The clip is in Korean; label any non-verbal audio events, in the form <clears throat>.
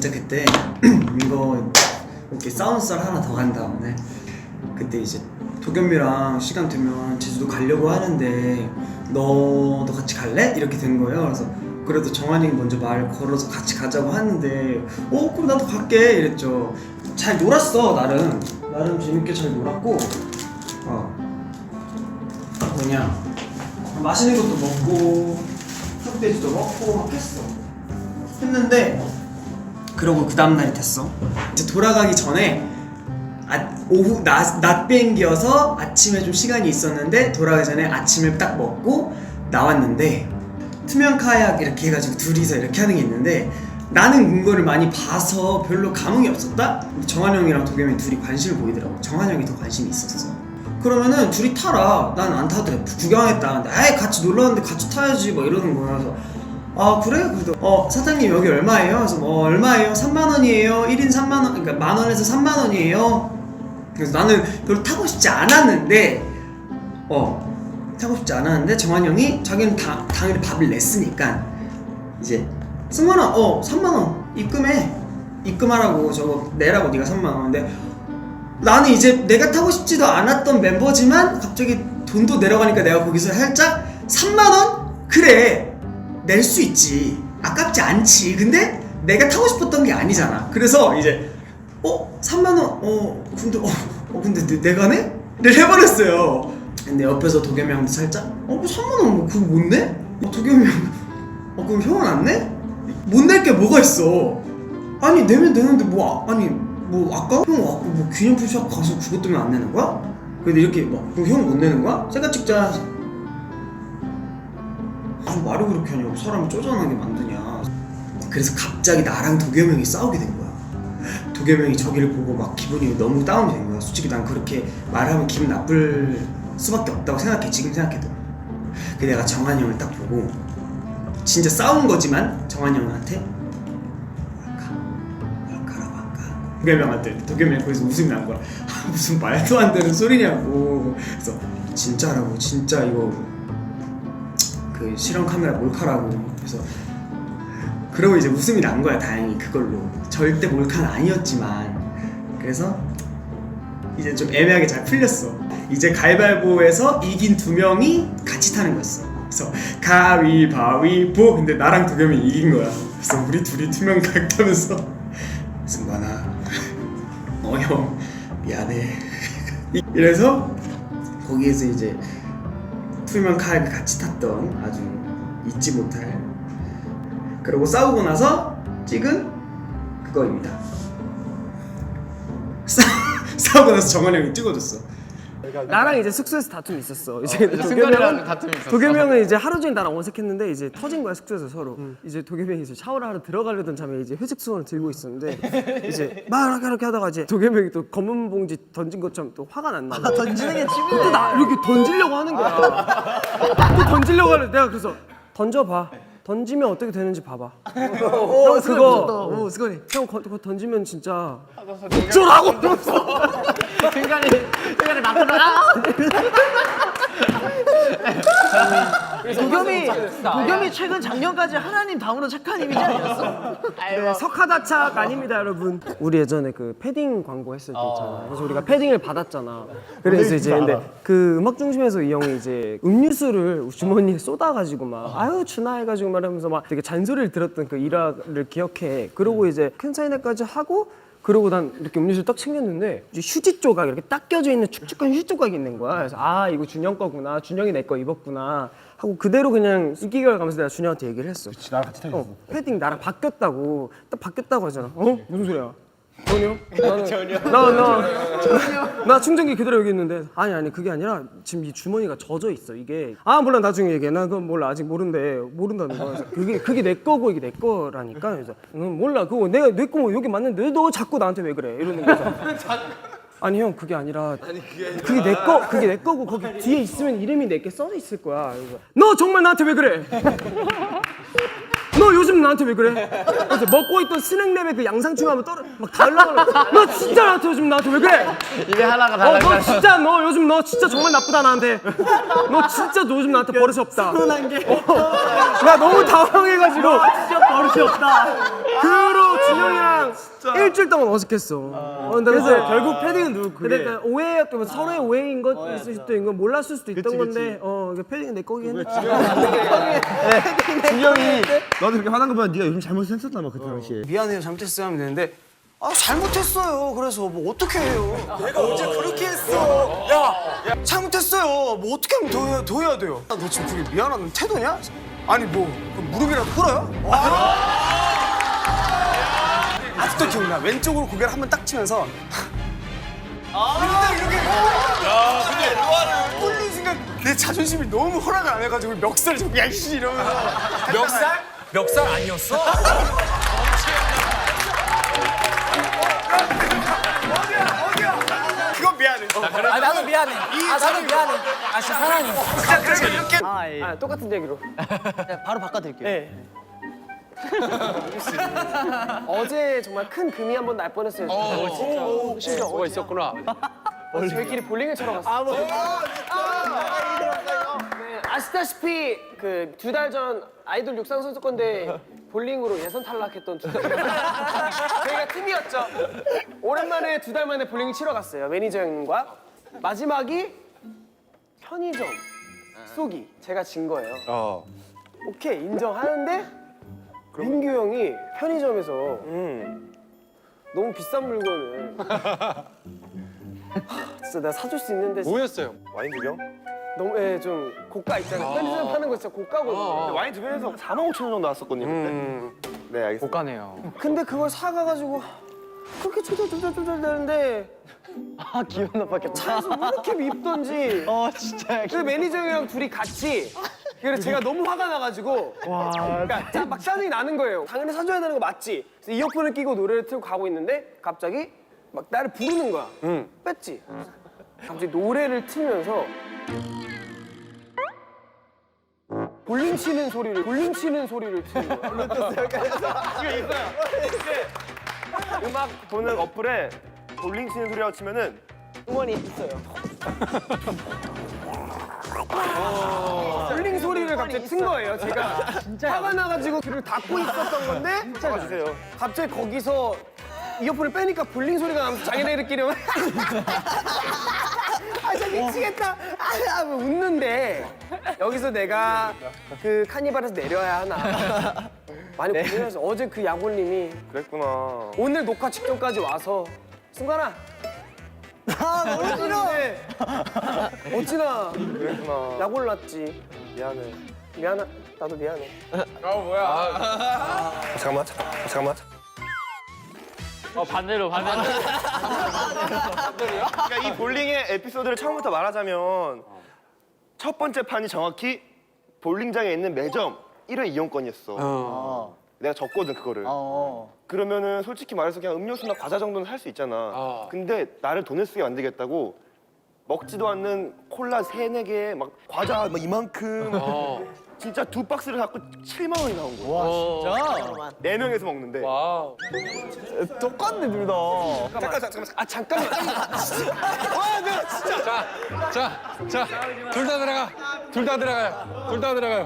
진짜 그때 <clears throat> 이거 이렇게 싸운 썰 하나 더 간 다음에 그때 이제 도겸이랑 시간 되면 제주도 가려고 하는데 너도 같이 갈래? 이렇게 된 거예요. 그래서 그래도 정한이 먼저 말 걸어서 같이 가자고 하는데 어 그럼 나도 갈게 이랬죠. 잘 놀았어 나름 나름 재밌게 잘 놀았고 어 뭐냐 맛있는 것도 먹고 흑돼지도 먹고 막 했어. 했는데 그러고 그 다음 날이 됐어. 이제 돌아가기 전에 아, 오후 낮, 낮 비행기여서 아침에 좀 시간이 있었는데 돌아가기 전에 아침을 딱 먹고 나왔는데 투명 카약 이렇게 해가지고 둘이서 이렇게 하는 게 있는데 나는 그거를 많이 봐서 별로 감흥이 없었다. 정한 형이랑 도겸이 둘이 관심을 보이더라고. 정한 형이 더 관심이 있었어. 그러면은 둘이 타라. 난 안 타더래. 구경했다. 근데 아예 같이 놀러 왔는데 같이 타야지. 막 이러는 거야. 그래서 아 그래? 그래도 어 사장님 여기 얼마예요? 그래서 뭐 얼마예요? 3만 원이에요. 1인 3만 원. 그러니까 만 원에서 3만 원이에요. 그래서 나는 별로 타고 싶지 않았는데 어 타고 싶지 않았는데 정한 형이 자기는 다, 당연히 밥을 냈으니까 이제 승관아 어 3만 원 입금해 입금하라고 저거 내라고 네가 3만 원 근데 나는 이제 내가 타고 싶지도 않았던 멤버지만 갑자기 돈도 내려가니까 내가 거기서 살짝 3만 원? 그래 낼 수 있지 아깝지 않지 근데 내가 타고 싶었던 게 아니잖아 그래서 이제 어? 3만 원? 어 근데 어, 어 근데 내, 내가 내? 를 해버렸어요 근데 옆에서 도겸이 형도 살짝 어뭐 3만 원뭐 그거 못 내? 어, 도겸이 형 어 그럼 형은 안 내? 못 낼 게 뭐가 있어 아니 내면 되는데 뭐 아, 아니 뭐 아까 형 아까 뭐 기념품 샵 가서 그것 때문에 안 내는 거야? 근데 이렇게 막 그럼 형 못 내는 거야? 셀카 찍자 무슨 말을 그렇게 하냐고 사람을 쪼잔하게 만드냐. 그래서 갑자기 나랑 도겸 형이 싸우게 된 거야. 도겸 형이 저기를 보고 막 기분이 너무 다운이 된 거야. 솔직히 난 그렇게 말하면 기분 나쁠 수밖에 없다고 생각해. 지금 생각해도. 그 내가 정한 형을 딱 보고 진짜 싸운 거지만 정한 형한테 뭘까? 뭘까라고 할까? 도겸 형한테 도겸 형이 거기서 웃음이 난 거야. 아, <laughs> 무슨 말도 안 되는 소리냐고. 그래서 진짜라고 진짜 이거 그 실험 카메라 몰카라고. 그래서 그러고 이제 웃음이 난 거야 다행히 그걸로. 절대 몰카는 아니었지만. 그래서 이제 좀 애매하게 잘 풀렸어. 이제 가위바위보에서 이긴 두 명이 같이 타는 거였어. 그래서 가위바위보. 근데 나랑 도겸이 이긴 거야. 그래서 우리 둘이 투명 각 타면서 승관아. 어 형. 미안해. <laughs> 이래서 거기에서 이제 투명 카약을 같이 탔던 아주 잊지 못할. 그리고 싸우고 나서 찍은 그거입니다. <laughs> 싸, 싸우고 나서 정원 형이 찍어줬어 나랑 이제 숙소에서 다툼이 있었어. 이제 이제 도겸이 승관이랑 형은 다툼이 있었어. 도겸이 형은 이제 하루 종일 나랑 어색했는데 이제 터진 거야 숙소에서 서로. 이제 도겸이 형이 이제 샤워를 하러 들어가려던 참에 이제 회색 수건을 들고 있었는데 <laughs> 이제 막 이렇게 이렇게 하다가 이제 도겸이 형이 또 검은 봉지 던진 것처럼 또 화가 났나 봐. 던지는 게 취미네. 또나 이렇게 던지려고 하는 거야. <laughs> 또 던지려고 하는데 내가 그래서 던져봐. 던지면 어떻게 되는지 봐봐. <laughs> 오, 형 그거. 오, 스건이. 형 거- 그거 던지면 진짜 어쩌라고 순간이 순간에 나타나. 도겸이 도겸이 최근 작년까지 하나님 다음으로 착한 이미지 아니었어? 네, 석하다착 아닙니다, 여러분. 우리 예전에 그 패딩 광고 했을 때 있잖아. 그래서 우리가 패딩을 받았잖아. 그래서 이제 근데 그 음악 중심에서 이 형이 이제 음료수를 주머니에 <laughs> 쏟아가지고 막 아유 준아 해가지고 말하면서 막 되게 잔소리를 들었던 그 일화를 기억해. 그러고 이제 큰 사인회까지 하고. 그러고 난 이렇게 음료수를 딱 챙겼는데 이제 휴지 조각 이렇게 딱 껴져 있는 축축한 휴지 조각이 있는 거야. 그래서 아 이거 준영 거구나. 준영이 내 거 입었구나. 하고 그대로 그냥 인기가 가면서 내가 준영한테 얘기를 했어. 나랑 같이 타있어. 어, 패딩 나랑 바뀌었다고 딱 바뀌었다고 하잖아 어? 무슨 소리야? 전혀? 나는 나나 나 충전기 그대로 여기 있는데. 아니 아니 그게 아니라 지금 이 주머니가 젖어 있어 이게. 아 몰라 나중에 얘기해. 나 그건 몰라. 아직 모른대. 모른다는 거야. 그래서 그게 그게 내 거고 이게 내 거라니까. 그래서 응, 몰라. 그거 내가 내거 여기 맞는데? 너 자꾸 나한테 왜 그래? 이러는 거죠 <laughs> 아니 형 그게 아니라. 그게 내 거 그게 내 거고 거기 뒤에 있으면 이름이 내게 써져 있을 거야. 그래서 너 정말 나한테 왜 그래 <laughs> 너 요즘 나한테 왜 그래? 그래서 먹고 있던 스낵랩에 그 양상추 하면 떨어 막 달라고 너 진짜 나한테 요즘 나한테 왜 그래? 입에 하나가 어 너 달라가. 진짜 너 요즘 너 진짜 정말 나쁘다 나한테. 너 진짜 너 요즘 나한테 버릇이 없다. 서운한 게 나 너무 당황해가지고. 진짜 버릇이 없다. 그 로 준영이랑 일주일 동안 어색했어. 어, 근데 그래서 결국 패딩은 누구 그게? 그러니까 오해였던 거 서로의 오해인 것 있을 수도 있고 몰랐을 수도 있던 건데 어 이게 패딩은 내 거긴 했지. <laughs> 준영이 너도 그렇게 화난 거 보면 네가 요즘 잘못했었나 봐 그때 당시에. 미안해요. 잘못했어요 하면 되는데 아 잘못했어요. 그래서 뭐 어떻게 해요? 내가 언제 그렇게 했어. 야, 잘못했어요. 뭐 어떻게 하면 더, 해야- 더 해야 돼요? 아, 너 지금 그게 미안한 태도냐? 아니 뭐 그럼 무릎이라도 꿇어요? 아 직도 기억나 왼쪽으로 고개를 한 번 딱 치면서 아 이렇게 야 근데 꿀린 순간 내 자존심이 너무 허락을 안 해가지고 멱살 잡고 야이씨 이러면서 멱살? 멱살 아니었어? <laughs> 그건 미안해 아 나도 미안해. 아 나도 미안해. 아 진짜 사랑해. 아, 예. 아, 똑같은 얘기로 네, 바로 바꿔드릴게요. 네. <laughs> 어제 정말 큰 금이 한 번 날 뻔했어요. 진짜. 심지어 뭐가 있었구나. 어제 저희끼리 볼링을 쳐러 갔어요. 아, 뭐. 네, 아시다시피 그 두 달 전 아이돌 육상 선수권대 볼링으로 예선 탈락했던 두 달. <laughs> 저희가 팀이었죠. 오랜만에 두 달 만에 볼링 치러 갔어요. 매니저 형과 마지막이 편의점 쏘기 제가 진 거예요. 오케이 인정하는데 민규 형이 편의점에서 너무 비싼 물건을 하, <laughs> 진짜 내가 사줄 수 있는데 뭐였어요? 와인 두 병? 너무 예, 좀 고가 있잖아요. 편의점 파는 거 진짜 고가거든요. 와인 두 병에서 4만 5천 원 정도 나왔었거든요 그때. 네 알겠습니다. 못가네요. 근데 그걸 사가가지고 그렇게 조절조절조절 되는데 아, 기분 나빴겠다. 차에서 왜 이렇게 밉던지 어, 진짜. 그 매니저 형이랑 둘이 같이 그래서 제가 너무 화가 나가지고 그러니까 짜- 막 짜증이 나는 거예요. 당연히 사줘야 되는 거 맞지? 그래서 이어폰을 끼고 노래를 틀고 가고 있는데 갑자기 막 나를 부르는 거야. 뺐지? 갑자기 노래를 틀면서 볼링 치는 소리를 볼링 치는 소리를 트는 거야. <laughs> <laughs> 음악 보는 어플에 볼링 치는 소리라고 치면은 <laughs> 볼링 소리를 갑자기 튼 거예요 제가 화가 나가지고 귀를 닫고 있었던 건데 잡아주세요. 갑자기 거기서 이어폰을 빼니까 볼링 소리가 나면서 자기네들끼리 막 <laughs> 아, 진짜 미치겠다. 아, 하고 웃는데 여기서 내가 그 카니발에서 내려야 하나. 많이 고민해서 어제 그 야골님이 그랬구나. 오늘 녹화 직전까지 와서 승관아. 아, 너무 싫어. 어찌나 그랬구나. 약 올랐지. 미안해. 미안하. 나도 미안해. 잠깐만 잠깐- 잠깐만. 어 반대로 반대로. <laughs> 그러니까 이 볼링의 에피소드를 처음부터 말하자면 첫 번째 판이 정확히 볼링장에 있는 매점 1회 이용권이었어. 내가 졌거든 그거를. 어. 그러면은 솔직히 말해서 그냥 음료수나 과자 정도는 살 수 있잖아. 어. 근데 나를 돈을 쓰게 만들겠다고 먹지도 않는 콜라 세네 개에 막 과자 막 이만큼 어. <laughs> 진짜 두 박스를 갖고 7만 원이 나온 거야. 와, 진짜? 네 명에서 먹는데. 와우. 똑같네, 둘 다. 잠깐 잠깐만. 아 잠깐만. 자, 자, 자, 둘 다 들어가. 둘 다 들어가요. 둘 다 들어가요.